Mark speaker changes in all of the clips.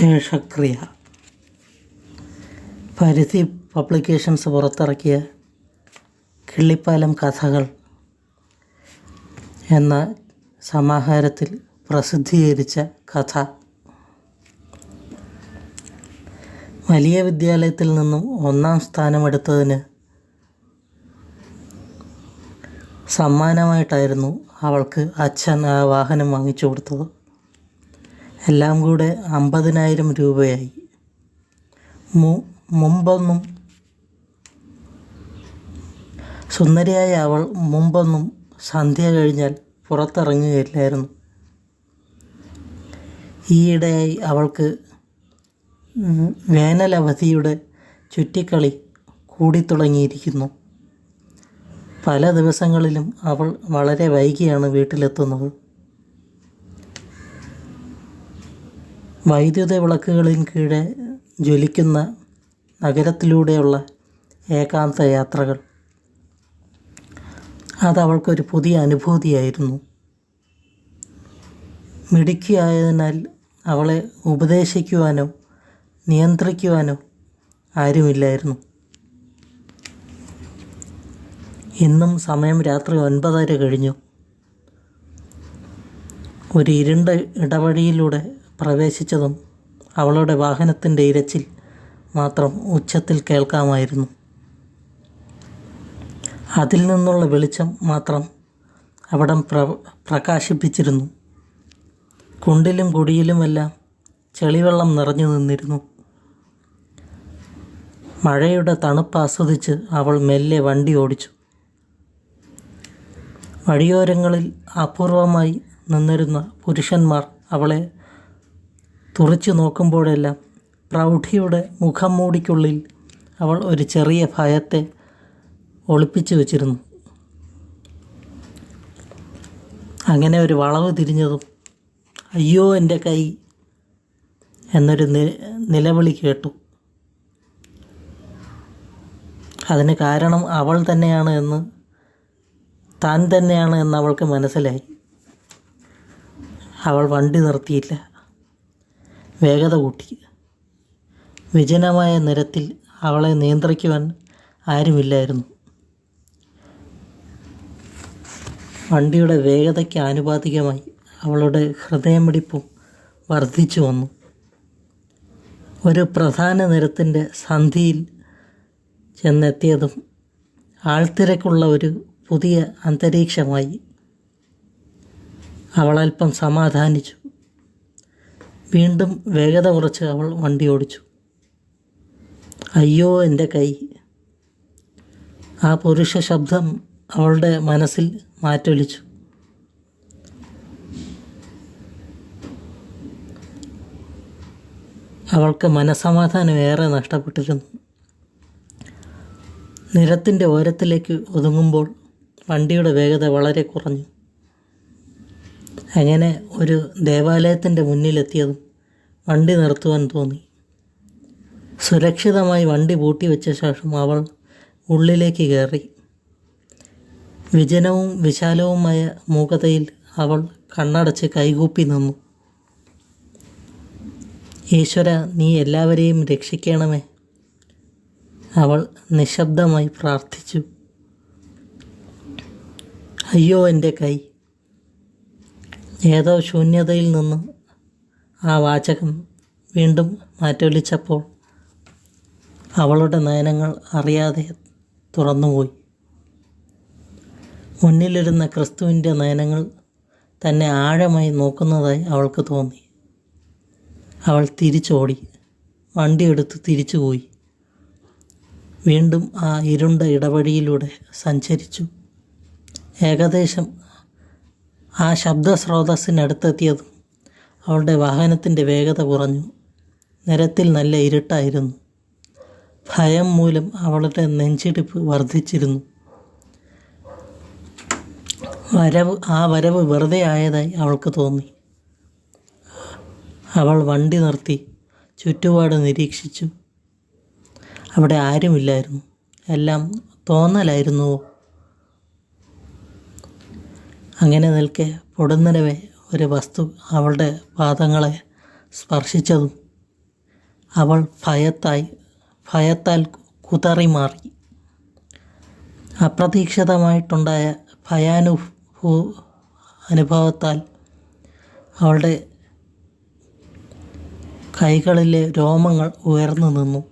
Speaker 1: ശേഷക്രിയ പരിധി പബ്ലിക്കേഷൻസ് പുറത്തിറക്കിയ കിള്ളിപ്പാലം കഥകൾ എന്ന സമാഹാരത്തിൽ പ്രസിദ്ധീകരിച്ച കഥ. വലിയ വിദ്യാലയത്തിൽ നിന്നും ഒന്നാം സ്ഥാനമെടുത്തതിന് സമ്മാനമായിട്ടായിരുന്നു അവൾക്ക് അച്ഛൻ ആ വാഹനം വാങ്ങിച്ചു കൊടുത്തത്. എല്ലാം കൂടെ അമ്പതിനായിരം രൂപയായി. മുമ്പൊന്നും സുന്ദരിയായ അവൾ മുമ്പൊന്നും സന്ധ്യ കഴിഞ്ഞാൽ പുറത്തിറങ്ങുകയില്ലായിരുന്നു. ഈയിടെയായി അവൾക്ക് വേനലവധിയുടെ ചുറ്റിക്കളി കൂടിത്തുടങ്ങിയിരിക്കുന്നു. പല ദിവസങ്ങളിലും അവൾ വളരെ വൈകിയാണ് വീട്ടിലെത്തുന്നത്. വൈദ്യുത വിളക്കുകളിൻ കീഴെ ജ്വലിക്കുന്ന നഗരത്തിലൂടെയുള്ള ഏകാന്ത യാത്രകൾ. അതവൾക്കൊരു പുതിയ അനുഭൂതിയായിരുന്നു. മിടുക്കിയായതിനാൽ അവളെ ഉപദേശിക്കുവാനോ നിയന്ത്രിക്കുവാനോ ആരുമില്ലായിരുന്നു. ഇന്നും സമയം രാത്രി ഒൻപതര കഴിഞ്ഞു. ഒരു ഇരുണ്ട ഇടവഴിയിലൂടെ പ്രവേശിച്ചതും അവളുടെ വാഹനത്തിന്റെ ഇരച്ചിൽ മാത്രം ഉച്ചത്തിൽ കേൾക്കാമായിരുന്നു. അതിൽ നിന്നുള്ള വെളിച്ചം മാത്രം അവിടം പ്ര പ്രകാശിപ്പിച്ചിരുന്നു. കുണ്ടിലും കുടിയിലുമെല്ലാം ചെളിവെള്ളം നിറഞ്ഞു നിന്നിരുന്നു. മഴയുടെ തണുപ്പ് ആസ്വദിച്ച് അവൾ മെല്ലെ വണ്ടി ഓടിച്ചു. വഴിയോരങ്ങളിൽ അപൂർവമായി നിന്നിരുന്ന പുരുഷന്മാർ അവളെ തുറച്ചു നോക്കുമ്പോഴെല്ലാം പ്രൗഢിയുടെ മുഖം മൂടിക്കുള്ളിൽ അവൾ ഒരു ചെറിയ ഭയത്തെ ഒളിപ്പിച്ചു വച്ചിരുന്നു. അങ്ങനെ ഒരു വളവ് തിരിഞ്ഞതും അയ്യോ എന്റെ കൈ എന്നൊരു നിലവിളി കേട്ടു. അതിന് കാരണം അവൾ തന്നെയാണ് എന്ന് താൻ തന്നെയാണ് എന്ന് അവൾക്ക് മനസ്സിലായി. അവൾ വണ്ടി നിർത്തിയില്ല. വേഗത കൂട്ടി. വിജനമായ നിരത്തിൽ അവളെ നിയന്ത്രിക്കുവാൻ ആരുമില്ലായിരുന്നു. വണ്ടിയുടെ വേഗതയ്ക്ക് ആനുപാതികമായി അവളുടെ ഹൃദയമിടിപ്പും വർദ്ധിച്ചു വന്നു. ഒരു പ്രധാന നിരത്തിന്റെ സന്ധിയിൽ ചെന്നെത്തിയതും ആൾത്തിരക്കുള്ള ഒരു പുതിയ അന്തരീക്ഷമായി അവളൽപ്പം സമാധാനിച്ചു. വീണ്ടും വേഗത കുറച്ച് അവൾ വണ്ടി ഓടിച്ചു. അയ്യോ എന്റെ കൈ. ആ പുരുഷ ശബ്ദം അവളുടെ മനസ്സിൽ മാറ്റൊലിച്ചു. അവൾക്ക് മനസമാധാനം ഏറെ നഷ്ടപ്പെട്ടിരുന്നു. നിരത്തിന്റെ ഓരത്തിലേക്ക് ഒതുങ്ങുമ്പോൾ വണ്ടിയുടെ വേഗത വളരെ കുറഞ്ഞു. അങ്ങനെ ഒരു ദേവാലയത്തിന്റെ മുന്നിലെത്തിയതും വണ്ടി നിർത്തുവാൻ തോന്നി. സുരക്ഷിതമായി വണ്ടി പൂട്ടി വെച്ച ശേഷം അവൾ ഉള്ളിലേക്ക് കയറി. വിജനവും വിശാലവുമായ മൂകതയിൽ അവൾ കണ്ണടച്ച് കൈകൂപ്പി നിന്നു. ഈശ്വര നീ എല്ലാവരെയും രക്ഷിക്കണമേ അവൾ നിശബ്ദമായി പ്രാർത്ഥിച്ചു. അയ്യോ എന്റെ കൈ ഏതോ ശൂന്യതയിൽ നിന്ന് ആ വാചകം വീണ്ടും മാറ്റൊലിച്ചപ്പോൾ അവളുടെ നയനങ്ങൾ അറിയാതെ തുറന്നുപോയി. മുന്നിലിരുന്ന ക്രിസ്തുവിന്റെ നയനങ്ങൾ തന്നെ ആഴമായി നോക്കുന്നതായി അവൾക്ക് തോന്നി. അവൾ തിരിച്ചോടി. വണ്ടിയെടുത്ത് തിരിച്ചുപോയി. വീണ്ടും ആ ഇരുണ്ട ഇടവഴിയിലൂടെ സഞ്ചരിച്ചു. ഏകദേശം ആ ശബ്ദ സ്രോതസ്സിനടുത്തെത്തിയതും അവളുടെ വാഹനത്തിന്റെ വേഗത കുറഞ്ഞു. നിരത്തിൽ നല്ല ഇരുട്ടായിരുന്നു. ഭയം മൂലം അവളുടെ നെഞ്ചിടിപ്പ് വർദ്ധിച്ചിരുന്നു. വരവ് ആ വരവ് വെറുതെ ആയതായി അവൾക്ക് തോന്നി. അവൾ വണ്ടി നിർത്തി ചുറ്റുപാട് നിരീക്ഷിച്ചു. അവിടെ ആരുമില്ലായിരുന്നു. എല്ലാം തോന്നലായിരുന്നുവോ? അങ്ങനെ നിൽക്കെ പൊടുന്നനവെ ഒരു വസ്തു അവളുടെ പാദങ്ങളെ സ്പർശിച്ചതും അവൾ ഭയത്തായി ഭയത്താൽ കുതറി മാറി. അപ്രതീക്ഷിതമായിട്ടുണ്ടായ ഭയാനുഭൂ അനുഭവത്താൽ അവളുടെ കൈകളിലെ രോമങ്ങൾ ഉയർന്നു നിന്നു.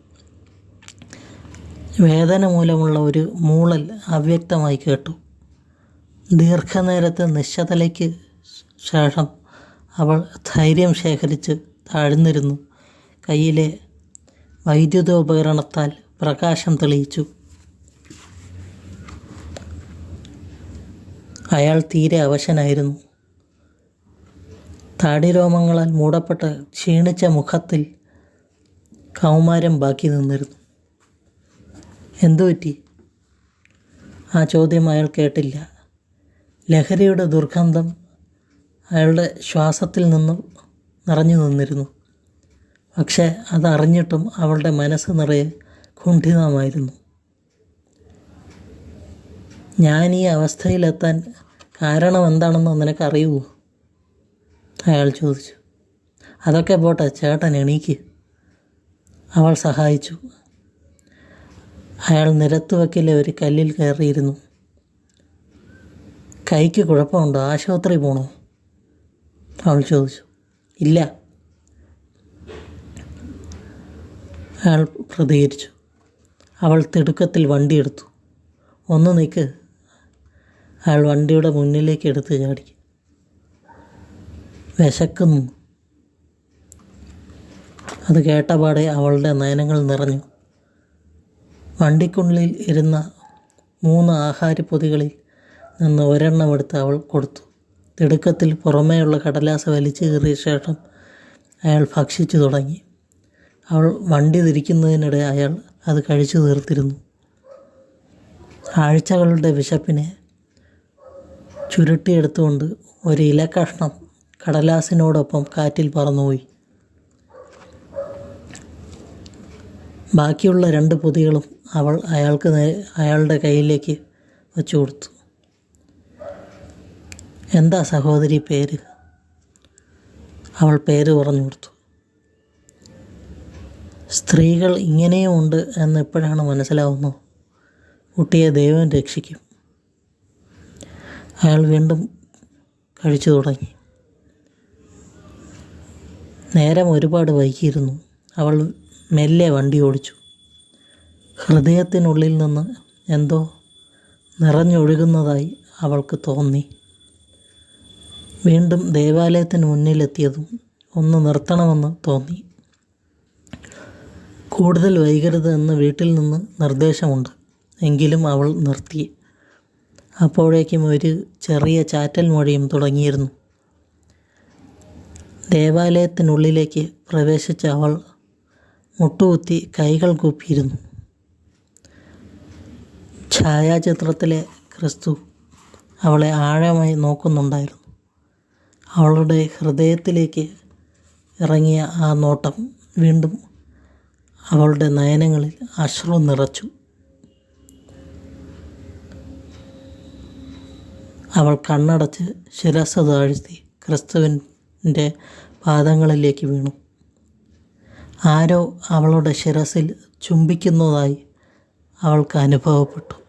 Speaker 1: വേദന മൂലമുള്ള ഒരു മൂളൽ അവ്യക്തമായി കേട്ടു. ദീർഘനേരത്തെ നിശ്ചതലയ്ക്ക് ശേഷം അവൾ ധൈര്യം ശേഖരിച്ച് താഴ്ന്നിരുന്നു. കയ്യിലെ വൈദ്യുതോപകരണത്താൽ പ്രകാശം തെളിയിച്ചു. അയാൾ തീരെ അവശനായിരുന്നു. താടിരോമങ്ങളാൽ മൂടപ്പെട്ട ക്ഷീണിച്ച മുഖത്തിൽ കൗമാരം ബാക്കി നിന്നിരുന്നു. എന്തു പറ്റി ആ ചോദ്യം അയാൾ കേട്ടില്ല. ലഹരിയുടെ ദുർഗന്ധം അയാളുടെ ശ്വാസത്തിൽ നിന്നും നിറഞ്ഞു നിന്നിരുന്നു. പക്ഷേ അതറിഞ്ഞിട്ടും അവളുടെ മനസ്സ് നിറയെ കുണ്ഠിതമായിരുന്നു. ഞാൻ ഈ അവസ്ഥയിലെത്താൻ കാരണം എന്താണെന്ന് നിനക്കറിയുമോ അയാൾ ചോദിച്ചു. അതൊക്കെ പോട്ടെ ചേട്ടൻ എണീക്ക്. അവൾ സഹായിച്ചു. അയാൾ നിരത്തുവക്കിലെ ഒരു കല്ലിൽ കയറിയിരുന്നു. കൈക്ക് കുഴപ്പമുണ്ടോ? ആശുപത്രി പോണോ? അവൾ ചോദിച്ചു. ഇല്ല. അയാൾ പ്രതികരിച്ചു. അവൾ തിടുക്കത്തിൽ വണ്ടിയെടുത്തു ഒന്ന് നിൽക്ക് അയാൾ വണ്ടിയുടെ മുന്നിലേക്ക് എടുത്ത് ചാടി. വിശക്കുന്നു. അത് കേട്ടപാടെ അവളുടെ നയനങ്ങൾ നിറഞ്ഞു. വണ്ടിക്കുള്ളിൽ ഇരുന്ന മൂന്ന് ആഹാരപ്പൊതികളിൽ നിന്ന് ഒരെണ്ണം എടുത്ത് അവൾ കൊടുത്തു. തിടുക്കത്തിൽ പുറമേയുള്ള കടലാസ വലിച്ചു കീറിയ ശേഷം അയാൾ ഭക്ഷിച്ചു തുടങ്ങി. അവൾ വണ്ടി തിരിക്കുന്നതിനിടെ അയാൾ അത് കഴിച്ചു തീർത്തിരുന്നു. ആഴ്ചകളുടെ വിശപ്പിനെ ചുരുട്ടിയെടുത്തുകൊണ്ട് ഒരു ഇല കഷ്ണം കടലാസിനോടൊപ്പം കാറ്റിൽ പറന്നുപോയി. ബാക്കിയുള്ള രണ്ട് പൊതികളും അവൾ അയാൾക്ക് അയാളുടെ കയ്യിലേക്ക് വെച്ചു കൊടുത്തു. എന്താ സഹോദരി പേര്? അവൾ പേര് പറഞ്ഞു കൊടുത്തു. സ്ത്രീകൾ ഇങ്ങനെയും ഉണ്ട് എന്ന് എപ്പോഴാണ് മനസ്സിലാവുന്നത് കുട്ടിയെ ദൈവം രക്ഷിക്കും. അയാൾ വീണ്ടും കഴിച്ചു തുടങ്ങി. നേരം ഒരുപാട് വൈകിയിരുന്നു. അവൾ മെല്ലെ വണ്ടി ഓടിച്ചു. ഹൃദയത്തിനുള്ളിൽ നിന്ന് എന്തോ നിറഞ്ഞൊഴുകുന്നതായി അവൾക്ക് തോന്നി. വീണ്ടും ദേവാലയത്തിന് മുന്നിലെത്തിയതും ഒന്ന് നിർത്തണമെന്ന് തോന്നി. കൂടുതൽ വൈകരുത് എന്ന് വീട്ടിൽ നിന്ന് നിർദ്ദേശമുണ്ട്. എങ്കിലും അവൾ നിർത്തി. അപ്പോഴേക്കും ഒരു ചെറിയ ചാറ്റൽ മൊഴിയും തുടങ്ങിയിരുന്നു. ദേവാലയത്തിനുള്ളിലേക്ക് പ്രവേശിച്ച അവൾ മുട്ടുകുത്തി കൈകൾ കൂപ്പിയിരുന്നു. ഛായാചിത്രത്തിലെ ക്രിസ്തു അവളെ ആഴമായി നോക്കുന്നുണ്ടായിരുന്നു. അവളുടെ ഹൃദയത്തിലേക്ക് ഇറങ്ങിയ ആ നോട്ടം വീണ്ടും അവളുടെ നയനങ്ങളിൽ അശ്രു നിറച്ചു. അവൾ കണ്ണടച്ച് ശിരസ് താഴ്ത്തി ക്രിസ്തുവിന്റെ പാദങ്ങളിലേക്ക് വീണു. ആരോ അവളുടെ ശിരസിൽ ചുംബിക്കുന്നതായി അവൾക്ക് അനുഭവപ്പെട്ടു.